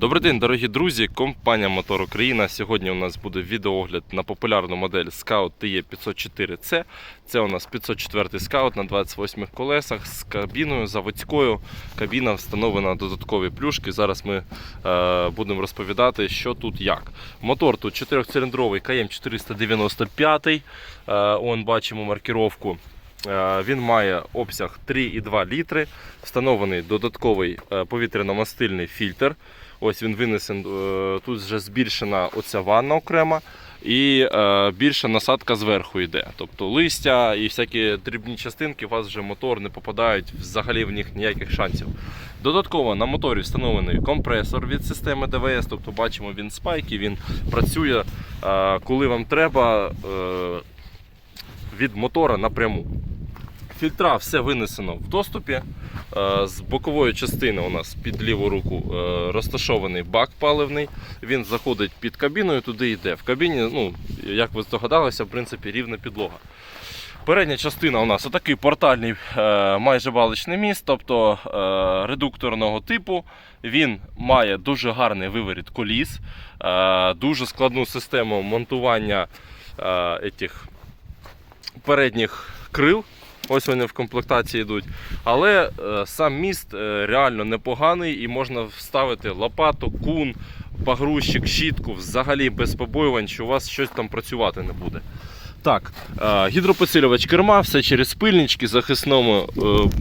Добрий день, дорогі друзі. Компанія Мотор Україна. Сьогодні у нас буде відеоогляд на популярну модель Scout TE 504C. Це у нас 504 Scout на 28 колесах з кабіною заводською. Кабіна встановлена додаткові плюшки. Зараз ми е, будемо розповідати, що тут як. Мотор тут 4-циліндровий КМ 495. Е, он бачимо маркіровку. Е, Він має обсяг 3,2 літри, встановлений додатковий е, повітряно-мастильний фільтр. Ось він винесен. е, Тут вже збільшена оця ванна окрема і е, більша насадка зверху йде. Тобто листя і всякі дрібні частинки у вас вже мотор не попадають, взагалі в них ніяких шансів. Додатково на моторі встановлений компресор від системи ДВС, тобто бачимо він спайки, він працює, е, коли вам треба. від мотора напряму. Фільтра все винесено в доступі. Е, З бокової частини у нас під ліву руку е, розташований бак паливний. Він заходить під кабіною, туди йде. В кабіні, ну, як ви здогадалися, в принципі, рівна підлога. Передня частина у нас отакий портальний е, майже баличний міст, тобто редукторного типу. Він має дуже гарний виворіт коліс, дуже складну систему монтування етих передніх крил. Ось вони в комплектації йдуть. Але е, сам міст е, реально непоганий і можна вставити лопату, кун, погрузчик, щітку взагалі без побоювань, що у вас щось там працювати не буде. Так, е, гідропосилювач керма, все через пильнички, захисному, е,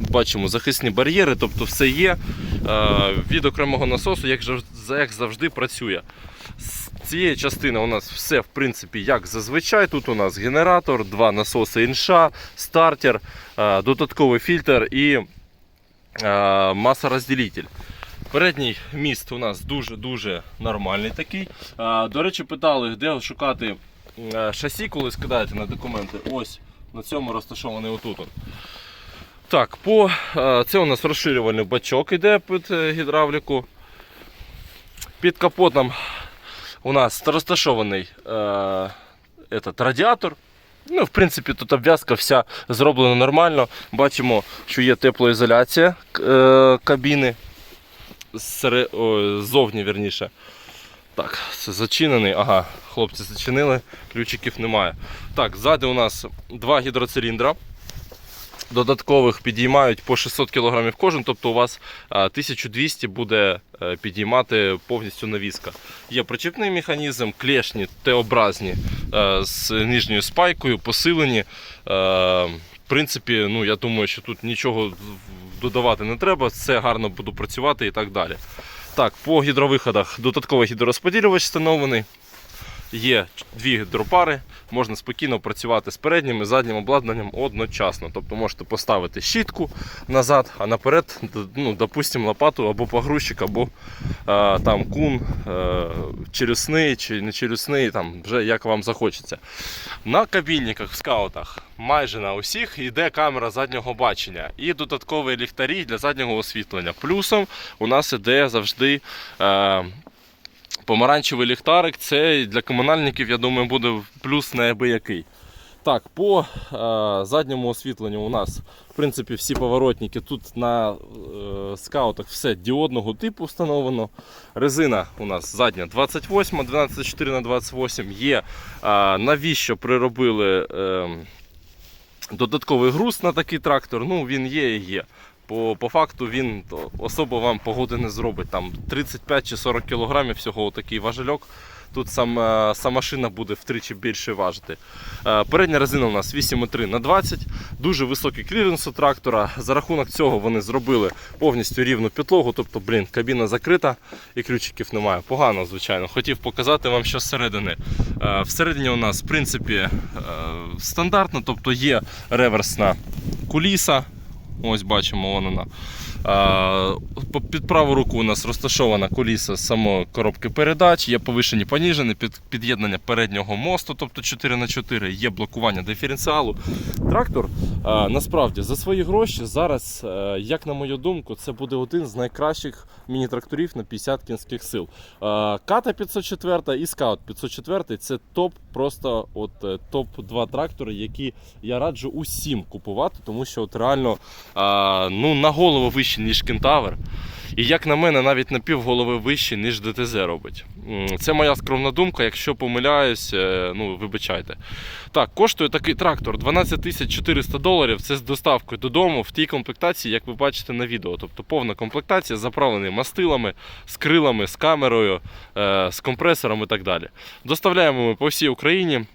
бачимо захисні бар'єри, тобто все є. Е, від окремого насосу, як, як завжди, працює. Цієї частини у нас все в принципі як зазвичай. Тут у нас генератор, два насоси інша, стартер, е, додатковий фільтр і е, масорозділитель. Передній міст у нас дуже-дуже нормальний такий. Е, До речі, питали, де шукати шасі, коли скидаєте на документи. Ось на цьому розташований отут. Так, по, це у нас розширювальний бачок іде під гідравліку. Під капотом у нас розташований е, этот, радіатор. Ну, в принципі, тут обв'язка вся зроблена нормально. Бачимо, що є теплоізоляція е, кабіни. Ззовні, вірніше. Так, це зачинений. Ага, хлопці зачинили, ключиків немає. Так, ззаду у нас два гідроциліндра. Додаткових підіймають по 600 кг кожен, тобто у вас 1200 буде е, підіймати повністю навіска. Є причіпний механізм, клешні Т-образні е, з нижньою спайкою, посилені. Е, В принципі, ну, я думаю, що тут нічого додавати не треба, все гарно буде працювати і так далі. Так, по гідровиходах додатковий гідророзподілювач встановлений. Є дві гідропари, можна спокійно працювати з переднім і заднім обладнанням одночасно. Тобто можете поставити щітку назад, а наперед, ну, допустимо, лопату або погрузчик, або е, там кун, е, челюсний чи не челюсний, там, вже як вам захочеться. На кабінниках в скаутах майже на усіх йде камера заднього бачення і додаткові ліхтарі для заднього освітлення. Плюсом у нас іде завжди. Е, Помаранчевий ліхтарик це для комунальників, я думаю, буде плюс неабиякий. Так, по е, задньому освітленню у нас в принципі всі поворотники. Тут на е, скаутах все діодного типу встановлено. Резина у нас задня 28, 12,4 на 28 є. Е, навіщо приробили е, додатковий груз на такий трактор? Ну, він є і є. По, по факту він особо вам погоди не зробить. Там 35 чи 40 кілограмів всього такий важельок. Тут сам, е, сама машина буде втричі більше важити. Е, Передня резина у нас 8,3 на 20 Дуже високий кліренс у трактора. За рахунок цього вони зробили повністю рівну підлогу. Тобто, блін, кабіна закрита і ключиків немає. Погано, звичайно. Хотів показати вам, що зсередини. Е, Всередині у нас, в принципі, стандартно, тобто є реверсна куліса. Ось бачимо вон вона. Під праву руку у нас розташована коліса самої коробки передач, є повишені поніжені, під, під'єднання переднього мосту, тобто 4х4, є блокування диференціалу. Трактор насправді за свої гроші зараз, е, як на мою думку, це буде один з найкращих міні-тракторів на 50 кінських сил. Ката 504 і Скаут 504 це топ, просто от е, топ-2 трактори, які я раджу усім купувати, тому що от реально ну, на голову вище вищий, ніж кентавр. І як на мене, навіть на півголови вищий, ніж ДТЗ робить. Це моя скромна думка. Якщо помиляюсь, е, ну вибачайте. Так, коштує такий трактор 12 400 доларів. Це з доставкою додому в тій комплектації, як ви бачите на відео. Тобто повна комплектація, заправлений мастилами, з крилами, з камерою, е, з компресором і так далі. Доставляємо ми по всій Україні,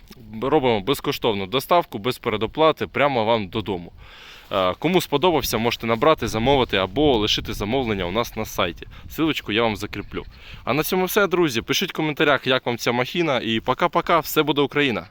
робимо безкоштовну доставку без передоплати прямо вам додому. Е, Кому сподобався, можете набрати, замовити або лишити замовлення у нас на сайті. Силочку я вам закріплю. А на цьому все, друзі. Пишіть в коментарях, як вам ця махіна. І пока-пока, все буде Україна!